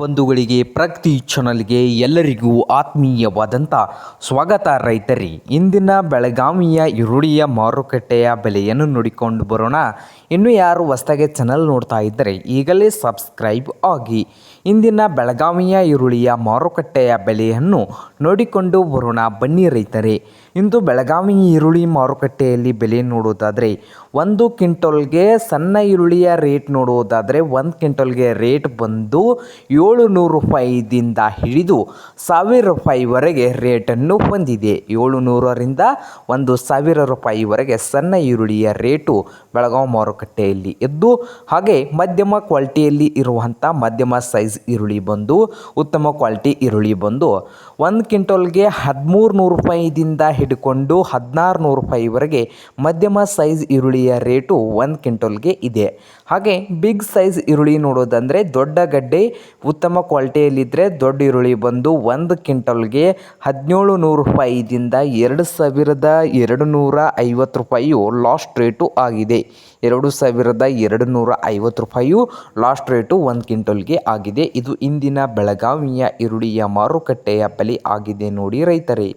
ಬಂಧುಗಳಿಗೆ, ಪ್ರಗತಿ ಚಾನಲ್ಗೆ ಎಲ್ಲರಿಗೂ ಆತ್ಮೀಯವಾದಂಥ ಸ್ವಾಗತ ರೈತರಿ. ಇಂದಿನ ಬೆಳಗಾವಿಯ ಈರುಳ್ಳಿಯ ಮಾರುಕಟ್ಟೆಯ ಬೆಲೆಯನ್ನು ನೋಡಿಕೊಂಡು ಬರೋಣ. ಇನ್ನು ಯಾರು ಹೊಸದಾಗಿ ಚಾನಲ್ ನೋಡ್ತಾ ಇದ್ದರೆ ಈಗಲೇ ಸಬ್ಸ್ಕ್ರೈಬ್ ಆಗಿ. ಇಂದಿನ ಬೆಳಗಾವಿಯ ಈರುಳ್ಳಿಯ ಮಾರುಕಟ್ಟೆಯ ಬೆಲೆಯನ್ನು ನೋಡಿಕೊಂಡು ಬರೋಣ. ಬನ್ನಿ ರೈತರೇ, ಇಂದು ಬೆಳಗಾವಿ ಈರುಳ್ಳಿ ಮಾರುಕಟ್ಟೆಯಲ್ಲಿ ಬೆಲೆ ನೋಡೋದಾದರೆ ಒಂದು ಕ್ವಿಂಟಲ್ಗೆ ಸಣ್ಣ ಈರುಳ್ಳಿಯ ರೇಟ್ ನೋಡುವುದಾದರೆ ಒಂದು ಕ್ವಿಂಟಲ್ಗೆ ರೇಟ್ ಬಂದು ನೂರು ರೂಪಾಯಿದಿಂದ ಹಿಡಿದು ಸಾವಿರ ರೂಪಾಯಿವರೆಗೆ ರೇಟನ್ನು ಹೊಂದಿದೆ. ಏಳು ನೂರರಿಂದ ಒಂದು ಸಾವಿರ ರೂಪಾಯಿವರೆಗೆ ಸಣ್ಣ ಈರುಳ್ಳಿಯ ರೇಟು ಬೆಳಗಾವಿ ಮಾರುಕಟ್ಟೆಯಲ್ಲಿ ಇದ್ದು ಹಾಗೆ ಮಧ್ಯಮ ಕ್ವಾಲಿಟಿಯಲ್ಲಿ ಇರುವಂಥ ಮಧ್ಯಮ ಸೈಜ್ ಈರುಳ್ಳಿ ಬಂದು, ಉತ್ತಮ ಕ್ವಾಲಿಟಿ ಈರುಳ್ಳಿ ಬಂದು ಒಂದು ಕ್ವಿಂಟಲ್ಗೆ ಹದಿಮೂರು ನೂರು ರೂಪಾಯಿದಿಂದ ಹಿಡ್ಕೊಂಡು ಹದಿನಾರು ನೂರು ರೂಪಾಯಿವರೆಗೆ ಮಧ್ಯಮ ಸೈಜ್ ಈರುಳ್ಳಿಯ ರೇಟು ಒಂದು ಕ್ವಿಂಟಲ್ಗೆ ಇದೆ. ಹಾಗೆ ಬಿಗ್ ಸೈಜ್ ಈರುಳ್ಳಿ ನೋಡೋದಂದರೆ ದೊಡ್ಡ ಗಡ್ಡೆ ಉತ್ತಮ ಕ್ವಾಲಿಟಿಯಲ್ಲಿದ್ದರೆ ದೊಡ್ಡ ಈರುಳ್ಳಿ ಬಂದು ಒಂದು ಕ್ವಿಂಟಲ್ಗೆ ಹದಿನೇಳು ನೂರು ರೂಪಾಯಿದಿಂದ ಎರಡು ಸಾವಿರದ ಎರಡು ನೂರ ಐವತ್ತು ರೂಪಾಯಿಯು ಲಾಸ್ಟ್ ರೇಟು ಆಗಿದೆ. ಎರಡು ಸಾವಿರದ ಎರಡು ನೂರ ಐವತ್ತು ರೂಪಾಯಿಯು ಲಾಸ್ಟ್ ರೇಟು ಒಂದು ಕ್ವಿಂಟಲ್ಗೆ ಆಗಿದೆ. ಇದು ಇಂದಿನ ಬೆಳಗಾವಿಯ ಈರುಳ್ಳಿಯ ಮಾರುಕಟ್ಟೆಯ ಬೆಲೆ ಆಗಿದೆ ನೋಡಿ ರೈತರೇ.